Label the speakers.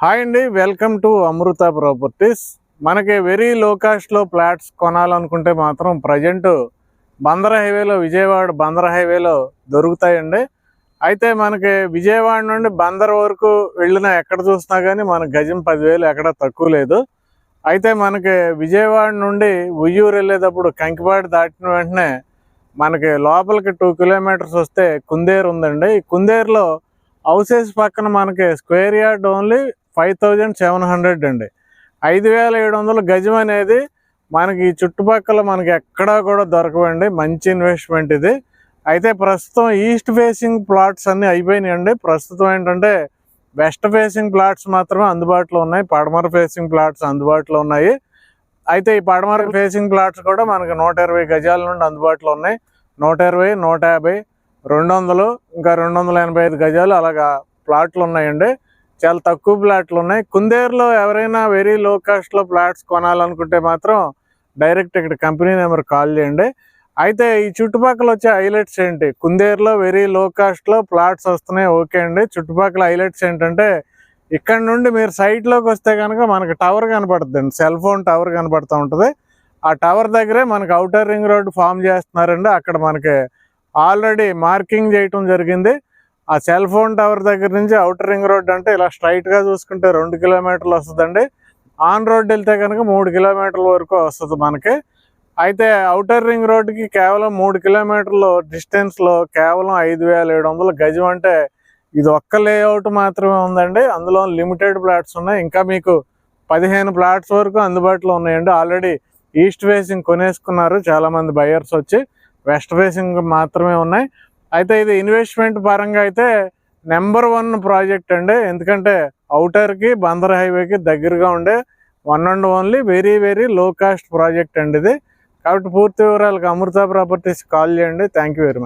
Speaker 1: Hi అండి welcome to Amrutha properties. మనకి very low కాస్ట్లో ఫ్లాట్స్ కొనాలనుకుంటే మాత్రం ప్రజెంట్ బందర హైవేలో విజయవాడ బందర హైవేలో దొరుకుతాయండి. అయితే మనకి విజయవాడ నుండి బందర్ వరకు వెళ్ళినా ఎక్కడ చూసినా కానీ మన గజం పదివేలు ఎక్కడ తక్కువ లేదు. అయితే మనకి విజయవాడ నుండి ఉయ్యూరు వెళ్ళేటప్పుడు కంకిపాడు దాటిన వెంటనే మనకి లోపలికి టూ కిలోమీటర్స్ వస్తే కుందేరు ఉందండి. ఈ కుందేరులో హౌసెస్ పక్కన మనకి square yard only five thousand seven hundred అండి. ఐదు వేల ఏడు వందల గజం అనేది మనకి ఈ చుట్టుపక్కల మనకి ఎక్కడా కూడా దొరకవండి. మంచి ఇన్వెస్ట్మెంట్ ఇది. అయితే ప్రస్తుతం ఈస్ట్ ఫేసింగ్ ప్లాట్స్ అన్నీ అయిపోయినాయండి. ప్రస్తుతం ఏంటంటే వెస్ట్ ఫేసింగ్ ప్లాట్స్ మాత్రమే అందుబాటులో ఉన్నాయి. పడమర ఫేసింగ్ ప్లాట్స్ అందుబాటులో ఉన్నాయి. అయితే ఈ పడమర ఫేసింగ్ ప్లాట్స్ కూడా మనకి నూట ఇరవై గజాల నుండి అందుబాటులో ఉన్నాయి. నూట ఇరవై నూట యాభై రెండు వందలు ఇంకా రెండు వందల ఎనభై ఐదు గజాలు అలాగా ప్లాట్లు ఉన్నాయండి. చాలా తక్కువ ప్లాట్లు ఉన్నాయి. కుందేరులో ఎవరైనా వెరీ లో కాస్ట్లో ప్లాట్స్ కొనాలనుకుంటే మాత్రం డైరెక్ట్ ఇక్కడ కంపెనీ నెంబర్ కాల్ చేయండి. అయితే ఈ చుట్టుపక్కల వచ్చే హైలైట్స్ ఏంటి? కుందేరులో వెరీ లో కాస్ట్లో ప్లాట్స్ వస్తున్నాయి ఓకే అండి. చుట్టుపక్కల హైలైట్స్ ఏంటంటే ఇక్కడ నుండి మీరు సైట్లోకి వస్తే కనుక మనకి టవర్ కనపడుతుంది సెల్ ఫోన్ టవర్ కనపడుతూ ఉంటుంది. ఆ టవర్ దగ్గరే మనకు అవుటర్ రింగ్ రోడ్ ఫామ్ చేస్తున్నారండి. అక్కడ మనకి ఆల్రెడీ మార్కింగ్ చేయటం జరిగింది. ఆ సెల్ ఫోన్ టవర్ దగ్గర నుంచి అవుటర్ రింగ్ రోడ్ అంటే ఇలా స్ట్రైట్గా చూసుకుంటే రెండు కిలోమీటర్లు వస్తుందండి. ఆన్ రోడ్ వెళ్తే కనుక మూడు కిలోమీటర్ల వరకు వస్తుంది మనకి. అయితే అవుటర్ రింగ్ రోడ్కి కేవలం మూడు కిలోమీటర్లు డిస్టెన్స్లో కేవలం ఐదు వేల ఏడు వందల గజం అంటే ఇది ఒక్క లేఅవుట్ మాత్రమే ఉందండి. అందులో లిమిటెడ్ ప్లాట్స్ ఉన్నాయి. ఇంకా మీకు పదిహేను ప్లాట్స్ వరకు అందుబాటులో ఉన్నాయండి. ఆల్రెడీ ఈస్ట్ ఫేసింగ్ కొనేసుకున్నారు. చాలామంది బయర్స్ వచ్చి వెస్ట్ ఫేసింగ్ మాత్రమే ఉన్నాయి. అయితే ఇది ఇన్వెస్ట్మెంట్ పరంగా అయితే నెంబర్ వన్ ప్రాజెక్ట్ అండి. ఎందుకంటే అవుటర్కి బందర్ హైవేకి దగ్గరగా ఉండే one and only very very low cost project అండి ఇది. కాబట్టి పూర్తి వివరాలకు అమృత ప్రాపర్టీస్ కాల్ చేయండి. Thank you very much